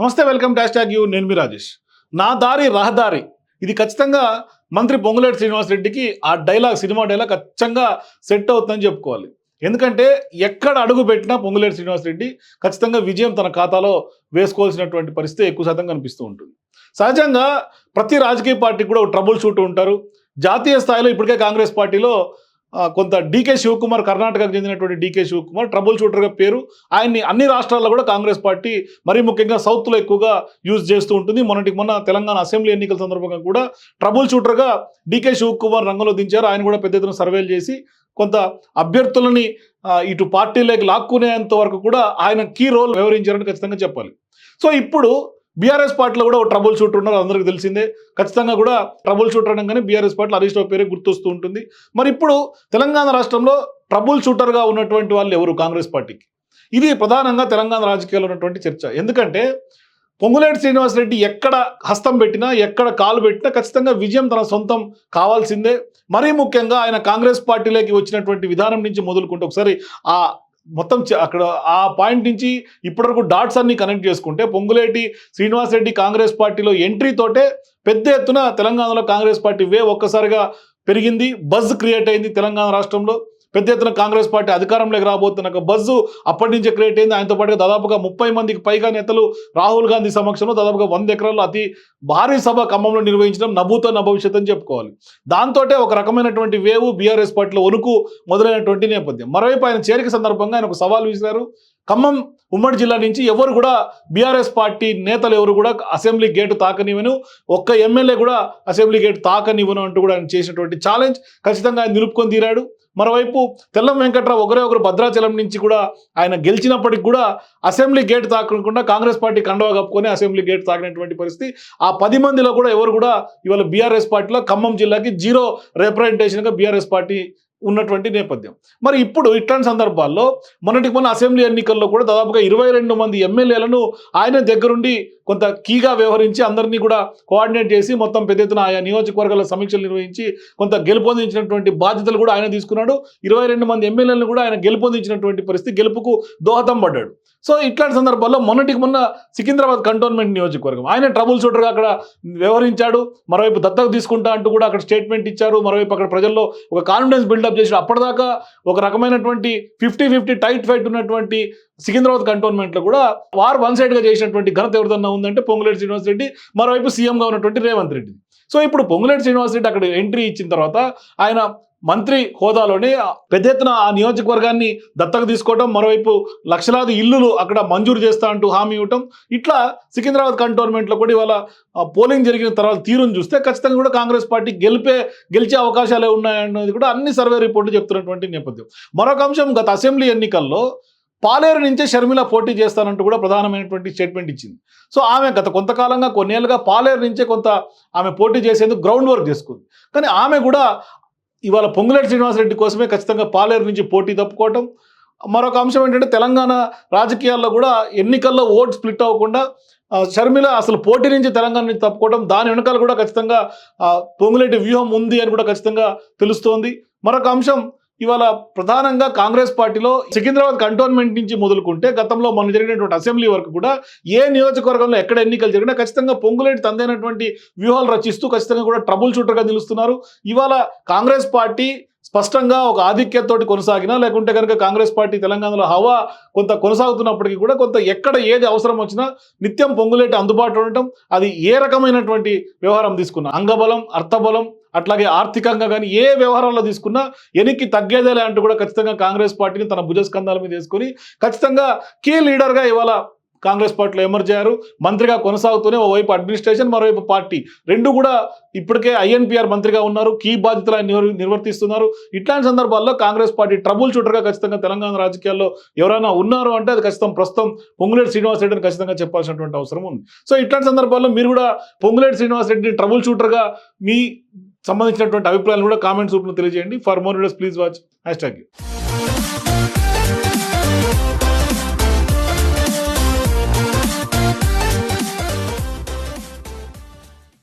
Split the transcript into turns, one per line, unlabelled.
నమస్తే welcome dash tag you. నేను మీ రాజేష్. నా దారి రహదారి. ఇది ఖచ్చితంగా మంత్రి పొంగులేటి శ్రీనివాస్ రెడ్డికి ఆ డైలాగ్ సినిమా డైలాగ్ ఖచ్చితంగా సెట్ అవుతుందని చెప్పుకోవాలి. ఎందుకంటే ఎక్కడ అడుగు పెట్టినా పొంగులేటి శ్రీనివాస్ రెడ్డి ఖచ్చితంగా విజయం తన ఖాతాలో వేసుకోవాల్సినటువంటి పరిస్థితి ఎక్కువ శాతం కనిపిస్తూ ఉంటుంది. సహజంగా ప్రతి రాజకీయ పార్టీకి కూడా ఒక ట్రబుల్ షూట్ ఉంటారు. జాతీయ స్థాయిలో ఇప్పటికే కాంగ్రెస్ పార్టీలో కొంత డీకే శివకుమార్ కర్ణాటకకు చెందినటువంటి డీకే శివకుమార్ ట్రబుల్ షూటర్గా పేరు. ఆయన్ని అన్ని రాష్ట్రాల్లో కూడా కాంగ్రెస్ పార్టీ మరీ ముఖ్యంగా సౌత్లో ఎక్కువగా యూజ్ చేస్తూ ఉంటుంది. మొన్నటికి మొన్న తెలంగాణ అసెంబ్లీ ఎన్నికల సందర్భంగా కూడా ట్రబుల్ షూటర్గా డీకే శివకుమార్ రంగంలో దించారు. ఆయన కూడా పెద్ద ఎత్తున సర్వేలు చేసి కొంత అభ్యర్థులని ఇటు పార్టీలోకి లాక్కునేంత వరకు కూడా ఆయన కీ రోల్ వ్యవహరించారని ఖచ్చితంగా చెప్పాలి. సో ఇప్పుడు బీఆర్ఎస్ పార్టీలో కూడా ఒక ట్రబుల్ షూటర్ ఉన్నారు అందరికీ తెలిసిందే. ఖచ్చితంగా కూడా ట్రబుల్ షూటర్ అనగానే బీఆర్ఎస్ పార్టీలో హరీష్ రావు పేరే గుర్తొస్తూ ఉంటుంది. మరి ఇప్పుడు తెలంగాణ రాష్ట్రంలో ట్రబుల్ షూటర్గా ఉన్నటువంటి వాళ్ళు ఎవరు కాంగ్రెస్ పార్టీకి? ఇది ప్రధానంగా తెలంగాణ రాజకీయాల్లో ఉన్నటువంటి చర్చ. ఎందుకంటే పొంగులేటి శ్రీనివాసరెడ్డి ఎక్కడ హస్తం పెట్టినా ఎక్కడ కాలు పెట్టినా ఖచ్చితంగా విజయం తన సొంతం కావాల్సిందే. మరీ ముఖ్యంగా ఆయన కాంగ్రెస్ పార్టీలోకి వచ్చినటువంటి విధానం నుంచి మొదలుకుంటే ఒకసారి ఆ మొత్తం అక్కడ ఆ పాయింట్ నుంచి ఇప్పటివరకు డాట్స్ అన్ని కనెక్ట్ చేసుకుంటే పొంగులేటి శ్రీనివాస్ రెడ్డి కాంగ్రెస్ పార్టీలో ఎంట్రీ తోటే పెద్ద ఎత్తున తెలంగాణలో కాంగ్రెస్ పార్టీ వే ఒక్కసారిగా పెరిగింది బజ్ క్రియేట్ అయింది తెలంగాణ రాష్ట్రంలో. పెద్ద ఎత్తున కాంగ్రెస్ పార్టీ అధికారంలోకి రాబోతున్న బజ్జు అప్పటి నుంచే క్రియేట్ అయింది. ఆయనతో పాటుగా దాదాపుగా ముప్పై మందికి పైగా నేతలు రాహుల్ గాంధీ సమక్షంలో దాదాపుగా వంద ఎకరాల్లో అతి భారీ సభ ఖమ్మంలో నిర్వహించడం నభూతో నభవిష్యత్ అని చెప్పుకోవాలి. దాంతో ఒక రకమైనటువంటి వేవు బీఆర్ఎస్ పార్టీలో వణుకు మొదలైనటువంటి నేపథ్యం. మరోవైపు ఆయన చేరిక సందర్భంగా ఆయన ఒక సవాల్ విసిరారు. ఖమ్మం ఉమ్మడి జిల్లా నుంచి ఎవరు కూడా బీఆర్ఎస్ పార్టీ నేతలు ఎవరు కూడా అసెంబ్లీ గేటు తాకనివ్వను. ఒక్క ఎమ్మెల్యే కూడా అసెంబ్లీ గేటు తాకనివ్వను అంటూ కూడా ఆయన చేసినటువంటి ఛాలెంజ్ ఖచ్చితంగా ఆయన నిలుపుకొని తీరాడు. మరోవైపు తెల్లం వెంకట్రావు ఒకరే ఒకరు భద్రాచలం నుంచి కూడా ఆయన గెలిచినప్పటికి కూడా అసెంబ్లీ గేట్ తాకకుండా కాంగ్రెస్ పార్టీ కండవ కప్పుకొని అసెంబ్లీ గేట్ తాకినటువంటి పరిస్థితి. ఆ పది మందిలో కూడా ఎవరు కూడా ఇవాళ బీఆర్ఎస్ పార్టీలో ఖమ్మం జిల్లాకి జీరో రిప్రజెంటేషన్గా బీఆర్ఎస్ పార్టీ ఉన్నటువంటి నేపథ్యం. మరి ఇప్పుడు ఇట్లాంటి సందర్భాల్లో మొన్నటికి మొన్న అసెంబ్లీ ఎన్నికల్లో కూడా దాదాపుగా ఇరవై రెండు మంది ఎమ్మెల్యేలను ఆయన దగ్గరుండి కొంత కీగా వ్యవహరించి అందరినీ కూడా కోఆర్డినేట్ చేసి మొత్తం పెద్ద ఎత్తున ఆయా నియోజకవర్గాల సమీక్షలు నిర్వహించి కొంత గెలుపొందించినటువంటి బాధ్యతలు కూడా ఆయన తీసుకున్నాడు. ఇరవై రెండు మంది ఎమ్మెల్యేలను కూడా ఆయన గెలుపొందించినటువంటి పరిస్థితి గెలుపుకు దోహదం పడ్డాడు. సో ఇట్లాంటి సందర్భాల్లో మొన్నటికి మొన్న సికింద్రాబాద్ కంటోన్మెంట్ నియోజకవర్గం. ఆయన ట్రబుల్ షూటర్గా అక్కడ వ్యవహరించాడు. మరోవైపు దత్తకు తీసుకుంటా అంటూ కూడా అక్కడ స్టేట్మెంట్ ఇచ్చారు. మరోవైపు అక్కడ ప్రజల్లో ఒక కాన్ఫిడెన్స్ బిల్డప్ చేసి అప్పటిదాకా ఒక రకమైనటువంటి ఫిఫ్టీ ఫిఫ్టీ టైట్ ఫైట్ ఉన్నటువంటి సికింద్రాబాద్ కంటోన్మెంట్లో కూడా వారు వన్ సైడ్గా చేసినటువంటి ఘనత ఎవరిదన్నా ఉందంటే పొంగులేటి శ్రీనివాస్ రెడ్డి మరోవైపు సీఎంగా ఉన్నటువంటి రేవంత్ రెడ్డి. సో ఇప్పుడు పొంగులేటి శ్రీనివాస్ రెడ్డి అక్కడ ఎంట్రీ ఇచ్చిన తర్వాత ఆయన మంత్రి హోదాలోనే పెద్ద ఎత్తున ఆ నియోజకవర్గాన్ని దత్తకు తీసుకోవడం మరోవైపు లక్షలాది ఇల్లులు అక్కడ మంజూరు చేస్తా అంటూ హామీ ఇవ్వటం ఇట్లా సికింద్రాబాద్ కంటోన్మెంట్లో కూడా ఇవాళ పోలింగ్ జరిగిన తర్వాత తీరును చూస్తే ఖచ్చితంగా కూడా కాంగ్రెస్ పార్టీ గెలిపే గెలిచే అవకాశాలే ఉన్నాయన్నది కూడా అన్ని సర్వే రిపోర్ట్లు చెప్తున్నటువంటి నేపథ్యం. మరొక అంశం గత అసెంబ్లీ ఎన్నికల్లో పాలేరు నుంచే షర్మిల పోటీ చేస్తానంటూ కూడా ప్రధానమైనటువంటి స్టేట్మెంట్ ఇచ్చింది. సో ఆమె గత కొంతకాలంగా కొన్నేళ్ళుగా పాలేరు నుంచే కొంత ఆమె పోటీ చేసేందుకు గ్రౌండ్ వర్క్ చేసుకుంది. కానీ ఆమె కూడా ఇవాళ పొంగులేటి శ్రీనివాసరెడ్డి కోసమే ఖచ్చితంగా పాలేరు నుంచి పోటీ తప్పుకోవటం. మరొక అంశం ఏంటంటే తెలంగాణ రాజకీయాల్లో కూడా ఎన్నికల్లో ఓట్ స్ప్లిట్ అవ్వకుండా షర్మిల అసలు పోటీ నుంచి తెలంగాణ నుంచి తప్పుకోవడం దాని వెనకాల కూడా ఖచ్చితంగా పొంగులేటి వ్యూహం ఉంది అని కూడా ఖచ్చితంగా తెలుస్తోంది. మరొక అంశం ఇవాళ ప్రధానంగా కాంగ్రెస్ పార్టీలో సికింద్రాబాద్ కంటోన్మెంట్ నుంచి మొదలుకుంటే గతంలో మొన్న జరిగినటువంటి అసెంబ్లీ వరకు కూడా ఏ నియోజకవర్గంలో ఎక్కడ ఎన్నికలు జరిగినా ఖచ్చితంగా పొంగులేటి తందైనటువంటి వ్యూహాలు రచిస్తూ ఖచ్చితంగా కూడా ట్రబుల్ షూటర్గా నిలుస్తున్నారు. ఇవాళ కాంగ్రెస్ పార్టీ స్పష్టంగా ఒక ఆధిక్యతతోటి కొనసాగినా లేకుంటే కనుక కాంగ్రెస్ పార్టీ తెలంగాణలో హవా కొంత కొనసాగుతున్నప్పటికీ కూడా కొంత ఎక్కడ ఏది అవసరం వచ్చినా నిత్యం పొంగులేటి అందుబాటులో ఉండటం అది ఏ రకమైనటువంటి వ్యవహారం తీసుకున్నా అంగబలం అర్థబలం అట్లాగే ఆర్థికంగా కానీ ఏ వ్యవహారాల్లో తీసుకున్నా ఎనికి తగ్గేదేలే అంటూ కూడా ఖచ్చితంగా కాంగ్రెస్ పార్టీని తన భుజస్కంధాల మీద వేసుకొని ఖచ్చితంగా కీ లీడర్గా ఇవాళ కాంగ్రెస్ పార్టీలో ఎమర్జ్ అయ్యారు. మంత్రిగా కొనసాగుతూనే ఓవైపు అడ్మినిస్ట్రేషన్ మరోవైపు పార్టీ. రెండు కూడా ఇప్పటికే ఐఎన్పిఆర్ మంత్రిగా ఉన్నారు. కీ బాధ్యతలు ఆయన నిర్వర్తిస్తున్నారు. ఇట్లాంటి సందర్భాల్లో కాంగ్రెస్ పార్టీ ట్రబుల్ షూటర్గా ఖచ్చితంగా తెలంగాణ రాజకీయాల్లో ఎవరైనా ఉన్నారు అంటే అది ఖచ్చితం ప్రస్తుతం పొంగులేటి శ్రీనివాస్ రెడ్డిని ఖచ్చితంగా చెప్పాల్సినటువంటి అవసరం ఉంది. సో ఇట్లాంటి సందర్భాల్లో మీరు కూడా పొంగులేటి శ్రీనివాస్ రెడ్డిని ట్రబుల్ షూటర్గా మీ సంబంధించినటువంటి అభిప్రాయాలు కూడా కామెంట్స్ రూపంలో తెలియజేయండి. For more videos please watch hashtag